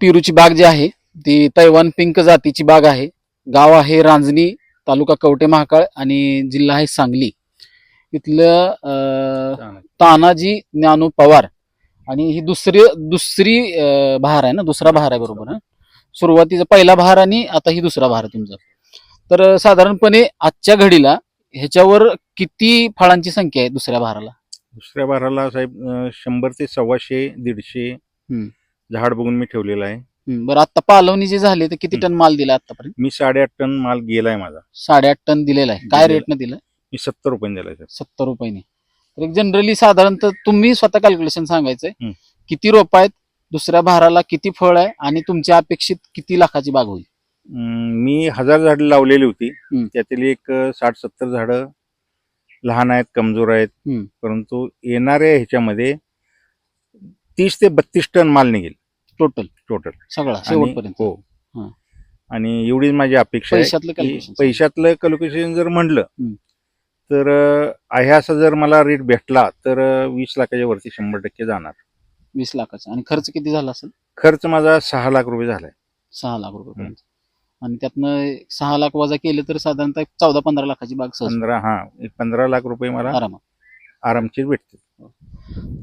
पेरूची बाग जी आहे ती तैवान पिंक जातीची बाग आहे. गाव आहे रांजणी तालुका कवटे महाकाळ आणि जिल्हा आहे सांगली. इथलं तानाजी. ज्ञानू पवार. आणि ही दुसरी दुसरी बहार आहे ना दुसरा बहार आहे बरोबर ना सुरुवातीचा पहिला बहार आणि आता ही दुसरा बहार आहे तुमचा. तर साधारणपणे आजच्या घडीला ह्याच्यावर किती फळांची संख्या आहे दुसऱ्या बहाराला? दुसऱ्या बाराला साहेब शंभर ते सव्वाशे दीडशे. झाड बघून मी ठेवलेलं आहे. हम्म, बरं आता पालवणी जे झाले तर किती टन माल दिला आतापर्यंत? मी साडेआठ टन माल गेलाय माझा. साडेआठ टन दिलेला आहे. काय दिलेला. रेटनं दिलं मी सत्तर रुपये दिलाय साहेब सत्तर रुपयाने. तर एक जनरली साधारणतः तुम्ही स्वतः कॅल्क्युलेशन सांगायचंय. हम्म. किती रोप आहेत दुसऱ्या भाराला किती फळ आहे आणि तुमच्या अपेक्षित किती लाखाची बाग होईल? अं, मी हजार झाडं लावलेली होती. हम्म. त्यातील एक साठ सत्तर झाडं लहान आहेत कमजोर आहेत. हम्म. परंतु येणाऱ्या ह्याच्यामध्ये तीस ते बत्तीस टन माल निघेल. टोटल टोटल सगळा शेवटपर्यंत. हो. हा. आणि एवढीच माझी अपेक्षा आहे पैशातलं की पैशातलं कॅल्क्युलेशन जर म्हणलं. तर अं, आहे असं जर मला रेट भेटला तर अं, वीस लाखाच्या वरती शंभर टक्के जाणार. वीस लाखाचा. आणि खर्च किती झाला असेल? खर्च माझा सहा लाख रुपये झालाय. सहा लाख रुपये आणि त्यातनं सहा लाख वजा केले तर साधारणतः चौदा पंधरा लाखाची बाग सहज. पंधरा हा एक पंधरा लाख रुपये मला आरामात. आरामशीर भेटते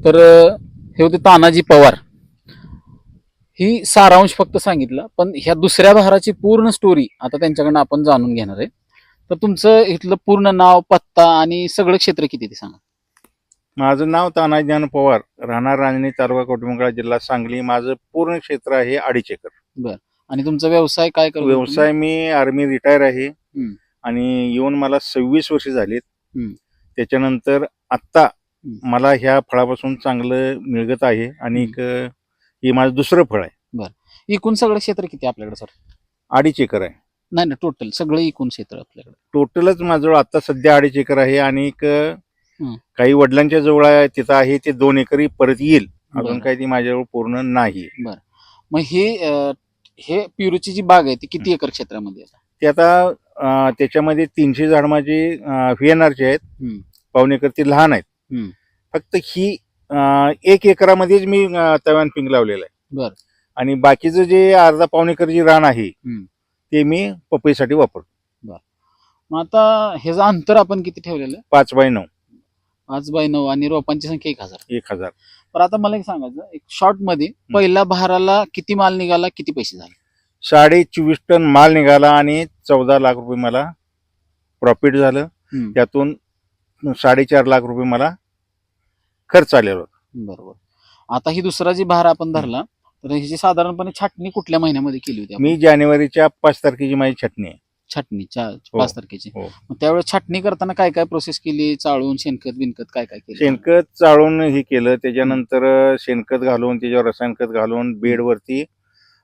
तर अं, हे होते तानाजी पवार. ही सारांश फक्त सांगितलं पण ह्या दुसऱ्या बहाराची पूर्ण स्टोरी आता त्यांच्याकडनं आपण जाणून घेणार आहे. तर तुमचं इथलं पूर्ण नाव पत्ता आणि सगळं क्षेत्र किती ते सांगा. माझं नाव तानाजी ज्ञान पवार राहणार रांजणी तालुका कौटुंबकडा जिल्हा सांगली. माझं पूर्ण क्षेत्र आहे अडीच एकर. आणि तुमचा व्यवसाय काय करतो? व्यवसाय मी आर्मी रिटायर आहे. आणि येऊन मला सव्वीस वर्ष झालीत. त्याच्यानंतर आत्ता मला ह्या फळापासून चांगलं मिळगत आहे. आणि एक, हे माझं दुसरं फळ आहे. एकूण सगळं क्षेत्र किती आहे आपल्याकडे सर अडीच एकर आहे नाही ना टोटल सगळं एकूण क्षेत्र आपल्याकडे टोटलच माझं आता सध्या अडीच एकर आहे आणि एक. काही वडिलांच्या जवळ आहे तिथं आहे ते दोन एकरही परत येईल अजून बरं. काही ती माझ्याजवळ पूर्ण नाही मग हे हे पिरूची जी बाग आहे ती किती एकर क्षेत्रामध्ये? ते आता त्याच्यामध्ये तीनशे झाड माझे व्हीएनआरचे आहेत. पाऊण एकर ते लहान आहेत. फक्त ही एक एकरामध्येच मी तव्यान पिंक लावलेलं आहे बरं. आणि बाकीचं जे अर्धा पाऊण एकर जी रान आहे हम्म. ते मी पपईसाठी वापरतो. मग आता ह्याचं अंतर आपण किती ठेवलेलं? आहे पाच बाय नऊ. पाच बाय नऊ आणि रोपांची संख्या एक हजार. एक हजार. पण आता मला एक सांगायचं एक शॉर्टमध्ये पहिल्या बहाराला किती माल निघाला किती पैसे झाले? साडे चोवीस टन माल निघाला आणि चौदा लाख रुपये मला प्रॉफिट झालं. हम्म. त्यातून साडेचार लाख रुपये मला खर्च आलेला होता. बरोबर. आता ही दुसरा जी बहार आपण धरला तर ह्याची साधारणपणे छाटणी कुठल्या महिन्यामध्ये केली होती आपण? मी जानेवारीच्या पाच तारखेची माझी छटणी आहे छाटणी चा- हो. पाच तारखेची हो. मग त्यावेळेस छाटणी करताना काय काय प्रोसेस केली चाळून शेणखत बिनखत काय काय केलं शेणखत चाळून हे केलं त्याच्यानंतर शेणखत घालून त्याच्यावर रसायनखत घालून बेडवरती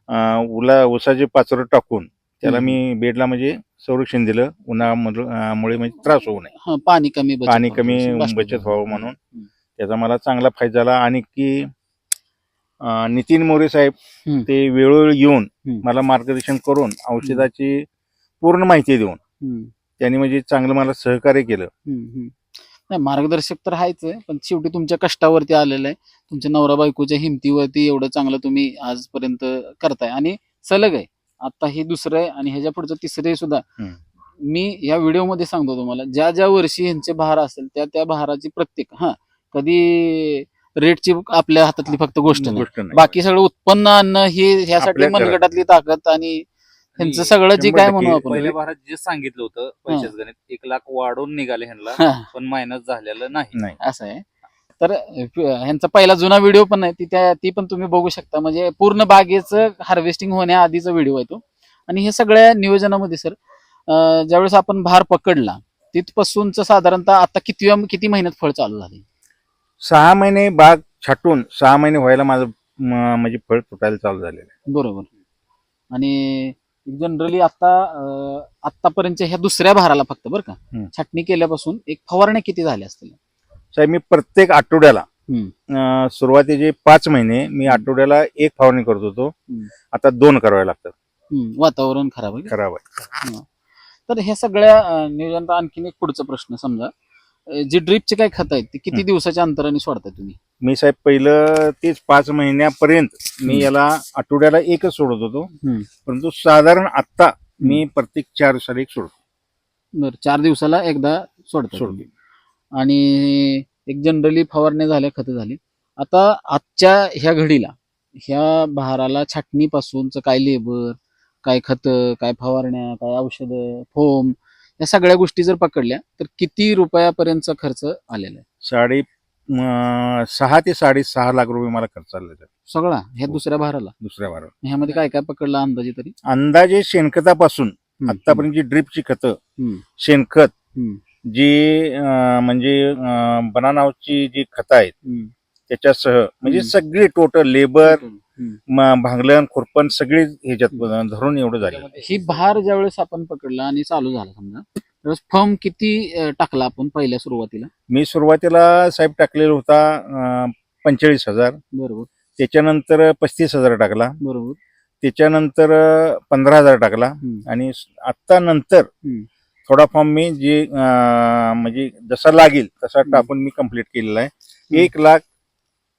अं, उला उसाचे पाचरं टाकून त्याला हम्म. मी बेडला म्हणजे संरक्षण दिलं उन्हामुळे म्हणजे त्रास होऊ नये हा, पाणी कमी बचत पाणी कमी बचत व्हावं. म्हणून हम्म. त्याचा मला चांगला फायदा झाला आणि की नितीन मोरे साहेब. ते वेळोवेळी येऊन. मला मार्गदर्शन करून औषधाची पूर्ण माहिती देऊन त्यांनी म्हणजे चांगलं मला सहकार्य केलं. नाही मार्गदर्शक तर आहेच आहे पण शेवटी तुमच्या कष्टावरती आलेलं आहे तुमच्या नवरा बायकोच्या हिमतीवरती एवढं चांगलं तुम्ही आजपर्यंत करताय आणि सलग आहे आता हे दुसरं आहे आणि ह्याच्या पुढचं तिसरं आहे सुद्धा. मी या व्हिडिओमध्ये सांगतो तुम्हाला ज्या ज्या वर्षी ह्यांचे बहार असेल त्या त्या बहाराची प्रत्येक हा कधी रेटची आपल्या हातातली फक्त गोष्ट नाही. गोष्ट नाही. बाकी सगळं उत्पन्न आणणं हे ह्यासाठी आपल्या घरात. मनगटातली ताकद आणि ह्यांचं आणि सगळं जे शंभर काय टक्के म्हणू आपण. पहिल्या भारात जे सांगितलं होतं पैशाचं गणित एक लाख वाढून निघाले ह्यांना हा, पण मायनस झालेलं नाही. नाही. असं आहे. तर अ, ह्यांचा पहिला जुना व्हिडिओ पण आहे ती त्या ती पण तुम्ही बघू शकता. म्हणजे पूर्ण बागेचं हार्वेस्टिंग होण्याआधीचा व्हिडिओ आहे तो. आणि हे सगळ्या नियोजनामध्ये सर ज्यावेळेस आपण भार पकडला तिथपासूनच साधारणतः आता किती किती महिन्यात फळ चालू झाले? सहा महिने बाग छाटून सहा महिने व्हायला माझं म- म्हणजे फळ फुटायला चालू झालेलं आहे. बरोबर. आणि जनरली आता अ, आतापर्यंतच्या ह्या दुसऱ्या भाराला फक्त बरं का. छाटणी केल्यापासून एक फवारण्या किती झाल्या असतील? साहेब मी प्रत्येक आठवड्याला हम्म. अं, सुरुवातीचे पाच महिने मी आठवड्याला एक फवारणी करत होतो. हम्म. आता दोन करावे लागतात. हम्म, वातावरण खराब आहे खराब आहे. तर ह्या सगळ्या अं, नियोजनात आणखीन एक पुढचा प्रश्न समजा. जे ड्रिपचे काय खत आहेत ते किती. दिवसाच्या अंतराने सोडताय तुम्ही मी साहेब पहिलं तेच पाच महिन्यापर्यंत मी. याला आठवड्याला एकच सोडत होतो. परंतु साधारण आत्ता मी प्रत्येक चार दिवसाला एक सोडतो बरं चार दिवसाला एकदा सोडता तुम्ही. आणि एक जनरली फवारण्या झाल्या खतं झाली आता आजच्या ह्या घडीला ह्या बहाराला छाटणीपासूनच काय लेबर काय खतं काय फवारण्या काय औषधं फोम या सगळ्या गोष्टी जर पकडल्या तर किती रुपयापर्यंतचा खर्च आलेला आहे? साडे सहा ते साडेसहा लाख रुपये मला खर्च आला त्याचा सगळा? ह्या. दुसऱ्या बहाराला दुसऱ्या वारावर ह्यामध्ये काय काय पकडला अंदाजे तरी? अंदाजे शेणखतापासून आतापर्यंत जी ड्रिपची खतं हम्म, शेणखत हम्म, जी अं, म्हणजे बनानावची जी खतं आहेत हम्म, त्याच्यासह म्हणजे. सगळी टोटल लेबर भांगलन खुरपण सगळी ह्याच्यात धरून एवढं झालं ही भार ज्यावेळेस आपण पकडला आणि चालू झाला समजा त्यावेळेस फर्म किती टाकला आपण पहिल्या सुरुवातीला? मी सुरुवातीला साहेब टाकलेला होता पंचेचाळीस हजार. बरोबर. त्याच्यानंतर पस्तीस हजार टाकला. बरोबर. त्याच्यानंतर पंधरा हजार टाकला. आणि आत्ता नंतर. थोडा फॉर्म मी जे म्हणजे जसा लागेल तसा टाकून मी कंप्लीट केलेला आहे. एक लाख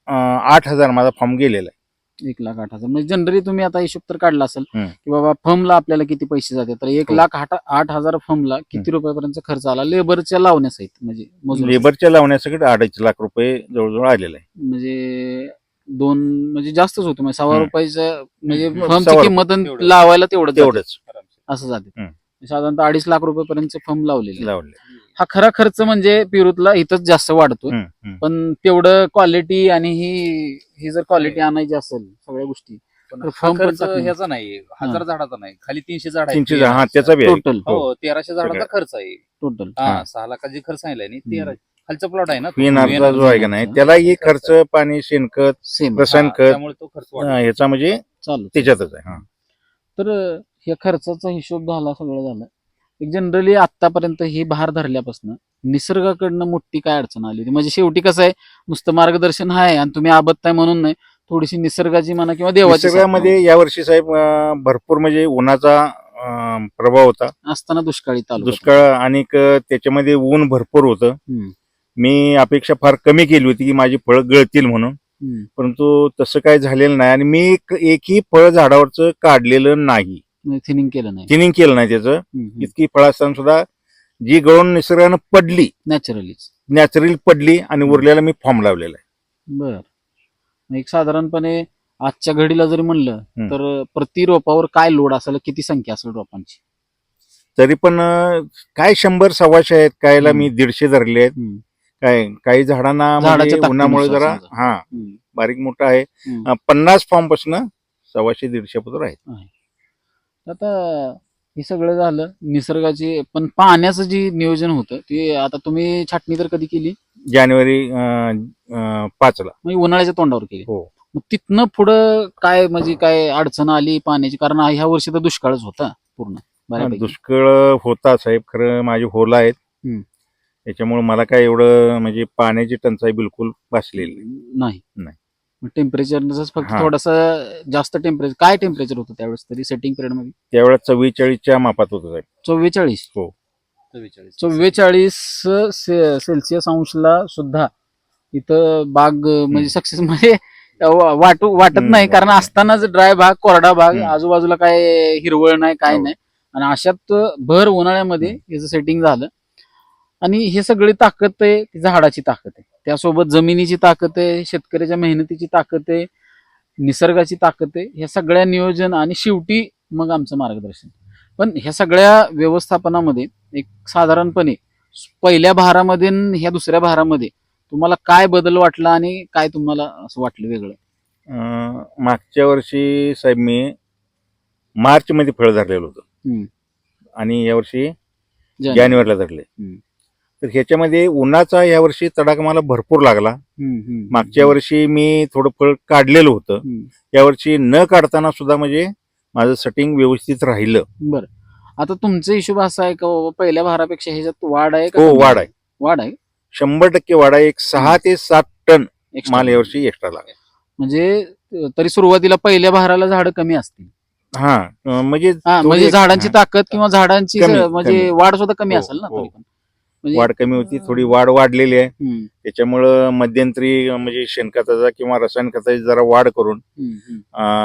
आठ हजार माझा फॉर्म गेलेला आहे. एक लाख आठ हजार. म्हणजे जनरली तुम्ही आता हिशोब तर काढला असेल हम्म. की बाबा फर्मला आपल्याला किती पैसे जाते तर एक हो. लाख आठ आठ हजार फर्मला किती रुपयापर्यंत खर्च आला? लेबरच्या लावण्यासहित म्हणजे मजूर लेबरच्या लावण्यासाठी अडीच लाख रुपये जवळजवळ आलेला आहे. म्हणजे दोन म्हणजे जास्तच होतं. म्हणजे सव्वा हम्म. रुपयाचं म्हणजे हम्म. फर्मची सव्वा किंमत आणि तेवढं. लावायला तेवढं तेवढंच. असं जाते. हम्म. साधारणतः अडीच लाख रुपयापर्यंत फर्म लावलेले लावले हा खरा खर्च म्हणजे पिरुतला इथंच जास्त वाढतो. पण तेवढं क्वालिटी आणि ही ही जर क्वालिटी आणायची असेल सगळ्या गोष्टी हा खर्च. ह्याचा नाही हजार झाडाचा नाही खाली तीनशे झाड. तीनशे हा त्याचा आहे टोटल हो तेराशे झाडाचा. खर्च आहे टोटल हा हा. सहा लाखाची खर्च सांगितलाय आणि तेरा खालचा प्लॉट आहे ना. पीएनआरचा जो आहे का नाही त्यालाही खर्च पाणी शेणखत रसायन हा, खत त्यामुळे तो खर्च ह्याचा म्हणजे चालू त्याच्यातच आहे हा. तर ह्या खर्चाचा हिशोब झाला सगळं झालं एक जनरली आतापर्यंत ही भार धरल्यापासून निसर्गाकडनं मोठी काय अडचण आली होती? म्हणजे शेवटी कसं आहे नुसतं मार्गदर्शन आहे आणि तुम्ही आबत्ताय म्हणून नाही थोडीशी निसर्गाची म्हणा किंवा देवाची साथ निसर्गामध्ये यावर्षी साहेब भरपूर म्हणजे उन्हाचा प्रभाव होता. असताना दुष्काळी तालुका दुष्काळ आणि त्याच्यामध्ये ऊन भरपूर होतं. मी अपेक्षा फार कमी केली होती की माझी फळं गळतील म्हणून. परंतु तसं काय झालेलं नाही आणि मी एक- एकही फळ झाडावरचं काढलेलं नाही. थिनिंग केलं नाही. थिनिंग केलं नाही त्याचं. इतकी फळं असताना सुद्धा जी गळून निसर्गानं पडली नॅचरलीच नॅचरल पडली आणि उरलेला मी फॉर्म लावलेला आहे. बर. एक साधारणपणे आजच्या घडीला जरी म्हणलं. तर प्रति रोपावर काय लोड असेल किती संख्या असेल रोपांची? तरी पण काय शंभर सव्वाशे आहेत कायला मी दीडशे धरले आहेत. काय काही झाडांना झाडाच्या म्हणजे उन्हामुळे जरा. हा बारीक मोठा आहे. पन्नास फॉर्मपासून सव्वाशे दीडशे पत्र आहेत. आता हे सगळं झालं निसर्गाची पण पाण्याचं जे नियोजन होतं ते आता तुम्ही छाटणी तर कधी केली? जानेवारी अं, पाचला. म्हणजे उन्हाळ्याच्या तोंडावर केली. हो. मग तिथनं पुढं काय म्हणजे काय अडचण आली पाण्याची? कारण ह्या वर्षी तर दुष्काळच होता पूर्ण बऱ्यापैकी. दुष्काळ होता साहेब खरं माझी होला आहेत. हम्म. त्याच्यामुळे मला काय एवढं म्हणजे पाण्याची टंचाई बिलकुल भासलेली नाही. नाही. टेम्परेचर फक्त हा. थोडस जास्त टेम्परेचर काय टेम्परेचर होतं त्यावेळेस तरी सेटिंग पिरियडमध्ये त्यावेळेस चव्वेचाळीसच्या मापात होतं साहेब चव्वेचाळीस चव्वेचाळीस. चव्वेचाळीस से- सेल्सिअस अंशला सुद्धा इथं बाग म्हणजे सक्सेस म्हणजे वा- वाटू वाटत हम्म, नाही कारण वाटत. असतानाच ड्राय भाग कोरडा भाग हम्म. आजूबाजूला काय हिरवळ नाही काय हो. नाही आणि अशात भर उन्हाळ्यामध्ये याचं सेटिंग झालं आणि हे सगळी ताकद आहे ती झाडाची ताकद आहे त्यासोबत जमिनीची ताकद आहे शेतकऱ्याच्या मेहनतीची ताकद आहे निसर्गाची ताकद आहे ह्या सगळ्या नियोजन आणि शेवटी मग आमचं मार्गदर्शन पण ह्या सगळ्या व्यवस्थापनामध्ये एक साधारणपणे पहिल्या भारामध्ये ह्या दुसऱ्या भारामध्ये तुम्हाला काय बदल वाटला आणि काय तुम्हाला असं वाटलं वेगळं मागच्या वर्षी साहेब मी मार्च मध्ये फळ धरलेलं होतं. आणि यावर्षी जानेवारी. जानेवारीला धरले. तर ह्याच्यामध्ये उन्हाचा यावर्षी तडाखा मला भरपूर लागला. मागच्या वर्षी मी थोडं फळ काढलेलं होतं. यावर्षी न काढताना सुद्धा म्हणजे माझं सेटिंग व्यवस्थित राहिलं. बरं. आता तुमचा हिशोब असा आहे का बाबा पहिल्या भारापेक्षा ह्याच्यात वाढ आहे का हो वाढ आहे. वाढ आहे? शंभर टक्के वाढ आहे. एक सहा ते सात टन. माल यावर्षी एक्स्ट्रा लागला. म्हणजे तरी सुरुवातीला पहिल्या भाराला झाडं कमी असतील. हा म्हणजे हा म्हणजे झाडांची हा. ताकद किंवा झाडांची म्हणजे. वाढ सुद्धा कमी हो, असेल ना वाढ कमी होती थोडी वाढ वाढलेली आहे त्याच्यामुळं मध्यंतरी म्हणजे शेणखताचा किंवा रसायन खताची जरा वाढ करून.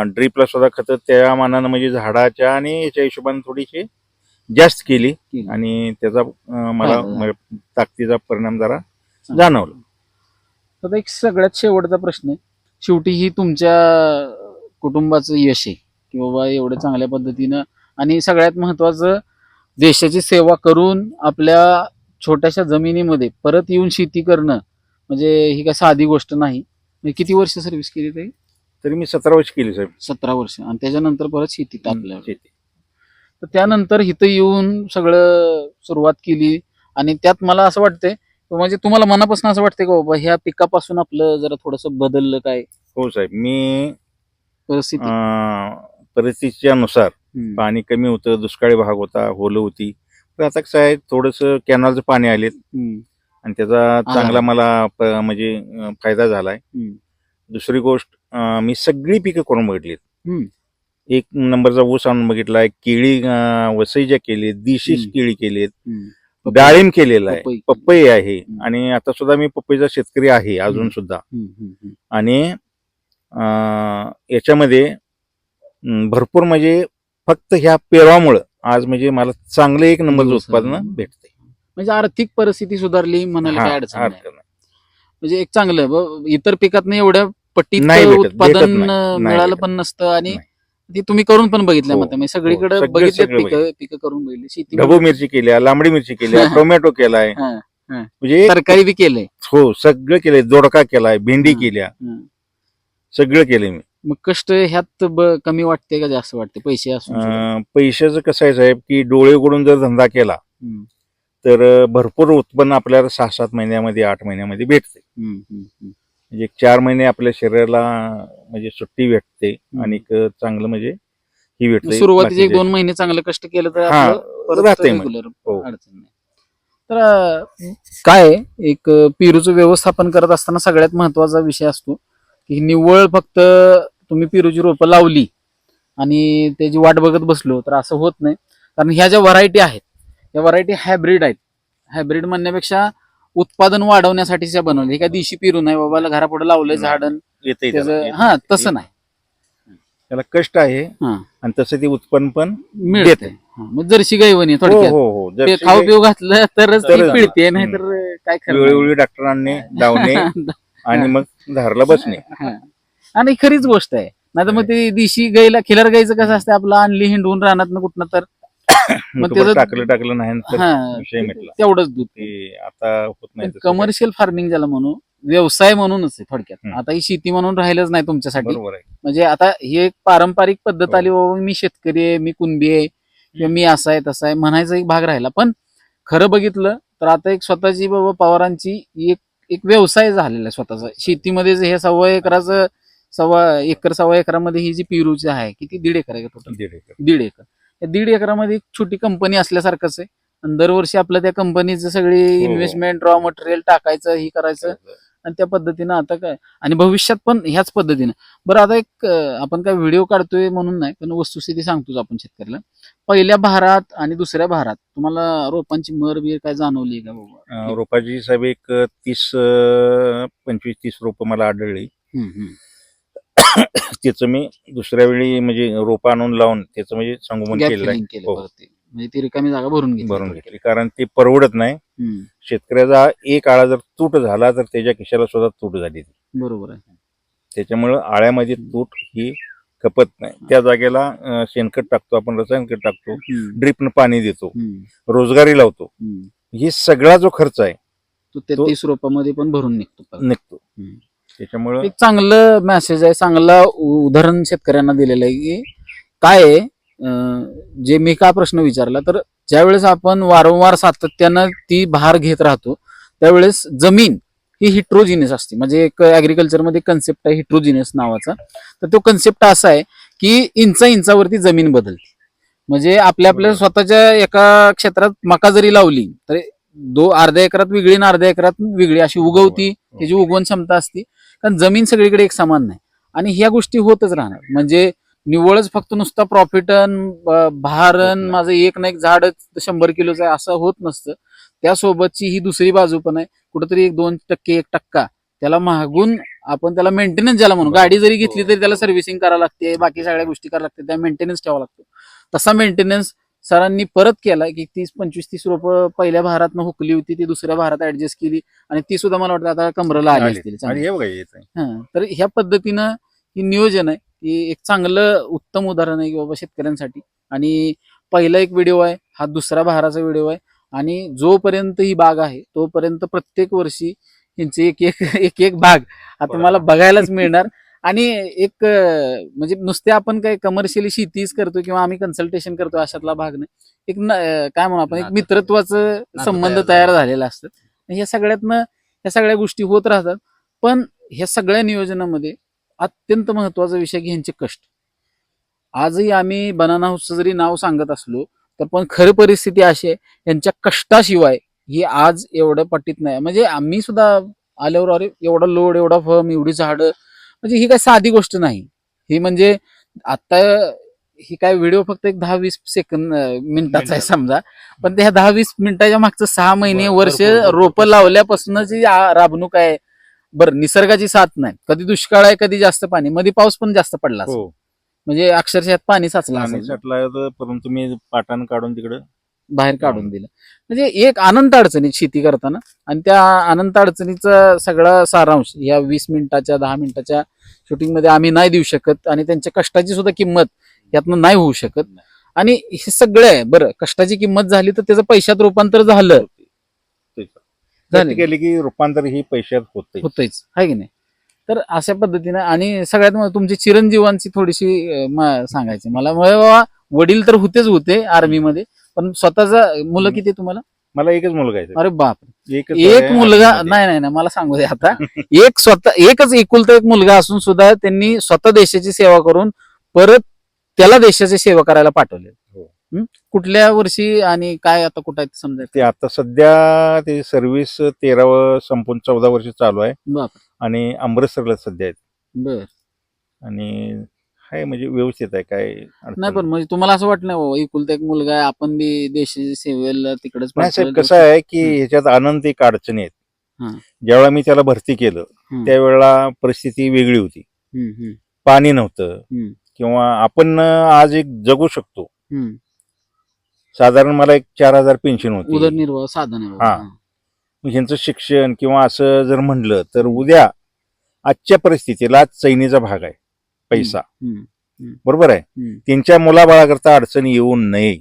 ड्रीपला सुद्धा खतं त्या मानानं म्हणजे झाडाच्या आणि याच्या हिशोबाने थोडीशी जास्त केली. आणि त्याचा मला. म्हणजे ताकदीचा परिणाम जरा जाणवला आता एक सगळ्यात शेवटचा प्रश्न आहे शेवटी ही तुमच्या कुटुंबाचं यश आहे की बाबा एवढं चांगल्या पद्धतीनं आणि सगळ्यात महत्वाचं देशाची सेवा करून आपल्या छोट्याशा जमिनीमध्ये परत येऊन शेती करणं म्हणजे ही काय साधी गोष्ट नाही. म्हणजे किती वर्ष सर्व्हिस केली ते तरी मी सतरा वर्ष केली साहेब. सतरा वर्ष. आणि त्याच्यानंतर परत शेतीत आपल्या शेती. तर त्यानंतर इथं येऊन सगळं सुरुवात केली. आणि त्यात मला असं वाटतंय म्हणजे तुम्हाला मनापासून असं वाटतंय का बाबा ह्या पिकापासून आपलं जरा थोडस बदललं काय? हो साहेब मी परिस्थिती. परिस्थितीच्या नुसार. पाणी कमी होतं दुष्काळी भाग होता होलं होती. तर आता कसं आहे थोडस कॅनलचं पाणी आलेत हम्म. आणि त्याचा चांगला मला प- म्हणजे अं, फायदा झालाय हम्म. दुसरी गोष्ट अं, मी सगळी पिकं करून बघितलीत हम्म. एक नंबरचा ऊस आणून बघितलाय केळी अं, वसईच्या केली हम्म. केळी केलीत हम्म. डाळिंब केलेला आहे पपई. पपई आहे हम्म. आणि आता सुद्धा मी पपईचा शेतकरी आहे अजून हम्म. सुद्धा हम्म. हम्म. हम्म. आणि अं, याच्यामध्ये अं, भरपूर म्हणजे फक्त ह्या पेरामुळं आज म्हणजे मला चांगलं एक दिवस उत्पादन. भेटते म्हणजे आर्थिक परिस्थिती सुधारली म्हणायला काय अडचण नाही. म्हणजे एक चांगलं ब- इतर पिकात नाही एवढ्या पट्टीत नाही भेटत, उत्पादन भेटत नाही, नाही मिळालं भेटत. पण नसतं आणि. ती तुम्ही करून पण बघितलं हो, मग म्हणजे सगळीकडे सगळं- बघितले सगळं पिकं पिकं करून बघितली. शेती ढबू मिरची केल्या लांबडी मिरची केल्या टोमॅटो केलाय. हा, म्हणजे तरकारी बी केलंय. हो सगळं केलंय. दोडका केलाय भेंडी हा. केल्या. हं. सगळं केलंय मी. मग कष्ट ह्यात ब- कमी वाटते का जास्त वाटते पैसे असून सुद्धा? अं, पैशाचं कसं आहे साहेब की डोळे उघडून जर धंदा केला हम्म, तर अं, भरपूर उत्पन्न आपल्याला सहा सात महिन्यामध्ये आठ महिन्यामध्ये भेटते हम्म, हम्म, हम्म. म्हणजे एक चार महिने आपल्या शरीराला म्हणजे सुट्टी भेटते. आणि एक चांगलं म्हणजे ही भेटते सुरुवातीचे एक बाकीचे- दोन महिने चांगलं कष्ट केलं तर हा, आपलं परत राहतंय मग. regular हो. अडचण नाही तर अं, काय आहे, एक अं, पेरूचं व्यवस्थापन करत असताना सगळ्यात महत्त्वाचा विषय असतो की निव्वळ फक्त तुम्ही पेरूची रोपं लावली आणि त्याची वाट बघत बसलो तर असं होत नाही. कारण ह्या ज्या व्हरायटी आहेत या व्हरायटी हायब्रिड आहेत. हायब्रिड म्हणण्यापेक्षा उत्पादन वाढवण्यासाठीच्या बनवले हे काय देशी पेरू नाही बाबाला घरापुढे लावलंय. झाडण त्याला, हा. तसं नाही. त्याला कष्ट आहे हा. आणि तसं ते उत्पन्न पण मिळते देते. मग जर्शी गायवणी हो थोडक्यात. हो हो ते जर्सी खाऊ पिऊ घातलं तरच ती पिळते नाही तर काय खरं वेळोवेळी डॉक्टरांनी लावणे आणि मग धारला बसणे. हा. आणि खरीच गोष्ट आहे. नाही तर मग ते दिशी गाईला खिलर गायचं कसं असतं आपलं आणली हिंडून राहणार ना कुठनं तर. मग त्याचं- टाकलं टाकलं नाही हा, तेवढंच दूध. आता होत नाही कमर्शियल फार्मिंग ज्याला म्हणू व्यवसाय म्हणूनच आहे थोडक्यात. आता ही शेती म्हणून राहिलंच नाही. तुमच्यासाठी. म्हणजे आता ही एक पारंपरिक पद्धत हो. आली बाबा मी शेतकरी आहे मी कुणबी आहे किंवा मी असा आहे तसा आहे म्हणायचा एक भाग राहिला. पण खरं बघितलं तर आता एक स्वतःची बाबा पवारांची एक एक व्यवसाय झालेला आहे स्वतःचा. शेतीमध्ये जे हे सव्वा एकराचं सव्वा एकर सव्वा एकरामध्ये ही जी पेरूची आहे किती? दीड एकर आहे टोटल दीड एकर. दीड एकर. या दीड एकरामध्ये एक छोटी कंपनी असल्यासारखंच आहे. आणि दरवर्षी आपलं त्या कंपनीचं सगळी. इन्व्हेस्टमेंट रॉ मटेरियल टाकायचं ही करायचं. आणि त्या पद्धतीनं आता काय? आणि भविष्यात पण ह्याच पद्धतीनं. बरं आता एक आपण काय व्हिडिओ काढतोय म्हणून नाही पण वस्तुस्थिती सांगतोच आपण शेतकऱ्याला. पहिल्या भारात आणि दुसऱ्या भारात तुम्हाला रोपांची मर बीर काय जाणवली का बाबा? रोपाची साहेब एक तीस पंचवीस तीस रोप मला आढळली. त्याचं मी दुसऱ्या वेळी म्हणजे रोप आणून लावून त्याचं म्हणजे संगोपन Gap केलेलं आहे. केलं हो. परत ते. म्हणजे ती रिकामी जागा भरून घेतली. भरून घेतली. कारण ते परवडत नाही. हम्म, शेतकऱ्याचा एक आळा जर तूट झाला तर त्याच्या खिशाला सुद्धा तूट झाली. ती. बरोबर आहे. त्याच्यामुळं आळ्यामध्ये तूट ही खपत नाही. त्या जागेला अं, शेणखत टाकतो आपण रसायनखत टाकतो. हम्म, ड्रिपनं पाणी देतो. हम्म, रोजगारी लावतो. हम्म. हे सगळा जो खर्च आहे तो त्या तो- तीस रोपामध्ये पण भरून निघतो परत. निघतो. हम्म. त्याच्यामुळं एक चांगलं मेसेज आहे चांगला उदाहरण शेतकऱ्यांना दिलेलं आहे की काय आहे, जे मी का प्रश्न विचारला तर ज्यावेळेस आपण वारंवार सातत्यानं ती भार घेत राहतो त्यावेळेस जमीन ही हिट्रोजिनियस असते म्हणजे एक ऍग्रिकल्चरमध्ये कन्सेप्ट आहे हिट्रोजिनियस नावाचा तर तो कन्सेप्ट असा आहे की इंचा इंचावरती जमीन बदलते म्हणजे आपल्या आपल्या. स्वतःच्या एका क्षेत्रात मका जरी लावली तर दो अर्ध्या एकरात वेगळी आणि अर्ध्या एकरात वेगळी अशी उगवती. त्याची उगवण क्षमता असते कारण जमीन सगळीकडे एक समान नाही. आणि ह्या गोष्टी होतच राहणार. म्हणजे निव्वळच फक्त नुसता प्रॉफिटन भारन माझं एक ना एक झाड शंभर किलोचं आहे असं होत नसतं. त्यासोबतची ही दुसरी बाजू पण आहे. कुठेतरी एक दोन टक्के एक टक्का. त्याला मागून आपण त्याला मेंटेनन्स ज्याला म्हणून गाडी जरी घेतली तरी त्याला सर्व्हिसिंग करावं लागते. बाकी सगळ्या गोष्टी करावं लागते. त्या मेंटेनन्स ठेवावा लागतो. तसा मेंटेनन्स सरांनी परत केला की तीस पंचवीस तीस रोपं पहिल्या भारात हुकली होती ती दुसऱ्या भारात ऍडजस्ट केली आणि ती सुद्धा मला वाटतं आता कमरला आली. असतील आणि. हे बघा. हा, तर ह्या पद्धतीनं ही नियोजन आहे की एक चांगलं उत्तम उदाहरण आहे की बाबा शेतकऱ्यांसाठी आणि पहिला एक व्हिडिओ आहे हा दुसरा बहाराचा व्हिडिओ आहे आणि जोपर्यंत ही बाग आहे तोपर्यंत प्रत्येक वर्षी यांची एक एक एक एक बाग आता बरोबर. मला बघायलाच मिळणार आणि एक म्हणजे नुसते आपण काय कमर्शियली शेतीच करतो किंवा आम्ही कन्सल्टेशन करतो अशातला भाग नाही. एक काय म्हणू आपण एक. मित्रत्वाचं संबंध तयार तयार झालं. झालेला असतं. ह्या सगळ्यातनं ह्या सगळ्या गोष्टी होत राहतात. पण ह्या सगळ्या नियोजनामध्ये अत्यंत महत्त्वाचा विषय की ह्यांचे कष्ट. आजही आम्ही बनाना हाऊसचं जरी नाव सांगत असलो तर पण खरी परिस्थिती अशी आहे यांच्या कष्टाशिवाय ही आज एवढं पटीत नाही. म्हणजे आम्ही सुद्धा आल्यावर अरे एवढा लोड एवढा फर्म एवढी झाडं म्हणजे ही काय साधी गोष्ट नाही. ही म्हणजे आता ही काय व्हिडिओ फक्त एक दहा वीस सेकंद मिनिटाचा आहे समजा. पण त्या दहा वीस मिनिटाच्या मागचं सहा महिने वर्ष. रोपं लावल्यापासूनची राबणूक आहे. बरं निसर्गाची साथ नाही. कधी दुष्काळ आहे कधी जास्त पाणी. मध्ये पाऊस पण जास्त पडला. हो. म्हणजे अक्षरशः पाणी साचलं परंतु मी पाटान काढून तिकडं बाहेर काढून दिलं. म्हणजे एक अनंत अडचणीत शेती करताना आणि त्या अनंत अडचणीचा सगळा सारांश या वीस मिनिटाच्या दहा मिनिटाच्या शूटिंगमध्ये आम्ही नाही देऊ शकत आणि त्यांच्या कष्टाची सुद्धा किंमत यातनं नाही होऊ शकत. आणि हे सगळं आहे बरं कष्टाची किंमत झाली तर त्याचं पैशात रूपांतर झालं. झालं केली की रूपांतर ही पैशात होते होतच आहे की नाही? तर अशा पद्धतीनं आणि सगळ्यात महत्त्वाचं तुमची चिरंजीवांची थोडीशी सांगायची. मला बाबा वडील तर होतेच होते आर्मीमध्ये पण स्वतःचा मुलं किती तुम्हाला? मला एकच मुलगा आहे अरे बाप एक आहे मुलगा. नाही नाही नाही मला सांगू दे आता. एक स्वतः एकच एकुलता एक मुलगा असून सुद्धा त्यांनी स्वतः देशाची सेवा करून परत त्याला देशाची सेवा करायला पाठवले. हो. कुठल्या वर्षी आणि काय आता कुठं आहे ते समजायचं ते आता सध्या ते सर्व्हिस तेरावं संपून चौदा वर्ष चालू आहे. आणि अमृतसरला सध्या आहेत. बर. आणि हाय म्हणजे व्यवस्थित आहे काय अडचण नाही पण म्हणजे तुम्हाला असं वाटत नाही बाबा एकुलता एक मुलगा आहे आपण बी देशाची सेवेला तिकडेच नाही साहेब. कसं आहे की हं. ह्याच्यात आनंद एक अडचणी आहेत हं. ज्यावेळेला मी त्याला भरती केलं हं. त्यावेळेला परिस्थिती वेगळी होती हं, हं, पाणी नव्हतं हं. किंवा आपण आज एक जगू शकतो हं. साधारण मला एक चार हजार पेन्शन होती उदरनिर्वाह साधन आहे बाबा. हा. ह्यांचं शिक्षण किंवा असं जर म्हणलं तर उद्या आजच्या परिस्थितीला चैनीचा भाग आहे पैसा. हं, बरोबर आहे? त्यांच्या मुलाबाळाकरता अडचण येऊ नये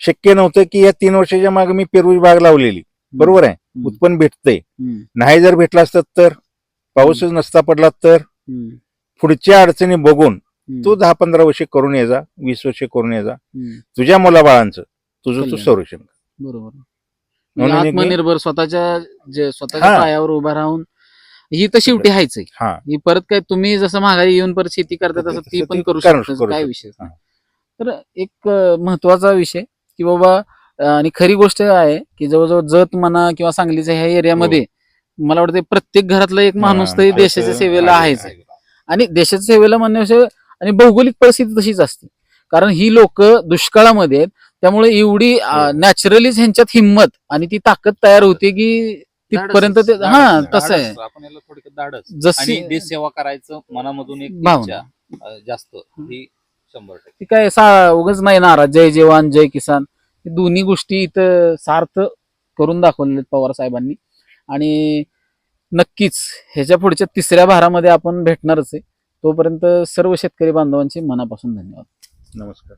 शक्य नव्हतं की या तीन वर्षाच्या मागे मी पेरूची बाग लावलेली. बरोबर आहे? हं, उत्पन्न भेटतंय. नाही जर भेटला असतं तर. पाऊसच नसता पडला तर. पुढच्या अडचणी बघून तू दहा पंधरा वर्ष करून ये जा वीस वर्ष करून ये जा. हं. तुझ्या मुलाबाळांचं तुझं तू. संरक्षण. बरोबर. म्हणजे आत्मनिर्भर स्वतःच्या स्वतःच्या. पायावर उभा राहून ही तर शेवटी हायच आहे हा ही परत काय तुम्ही जसं माघारी येऊन परत शेती करता तसं ती पण करू करू- शकता काय. विषय हा. तर एक अं, महत्त्वाचा विषय की बाबा अं, आणि खरी गोष्ट आहे की जवळजवळ जत म्हणा किंवा सांगलीच्या ह्या एरियामध्ये मला वाटतं प्रत्येक घरातला एक माणूस तरी हा, देशाच्या सेवेला आहे, आहेच आहे. आणि देशाच्या सेवेला म्हणण्याविषयी आणि भौगोलिक परिस्थिती तशीच असते कारण ही लोक दुष्काळामध्ये आहेत त्यामुळे एवढी हो. नॅचरलीच ह्यांच्यात हिंमत आणि ती ताकद तयार होते की तिथपर्यंत ते हा तसं आहे. आपण याला थोडक्यात धाडस जशी आणि सेवा करायचं मनामधून एक भावना. इच्छा अं, जास्त ही शंभर टक्के. ती काय सा उगच नाही नाराज. जय जवान जय किसान. हे दोन्ही गोष्टी इथं सार्थ करून दाखवलेले पवार साहेबांनी. आणि नक्कीच ह्याच्या पुढच्या तिसऱ्या भारामध्ये आपण भेटणारच आहे. तोपर्यंत सर्व शेतकरी बांधवांचे मनापासून धन्यवाद. नमस्कार.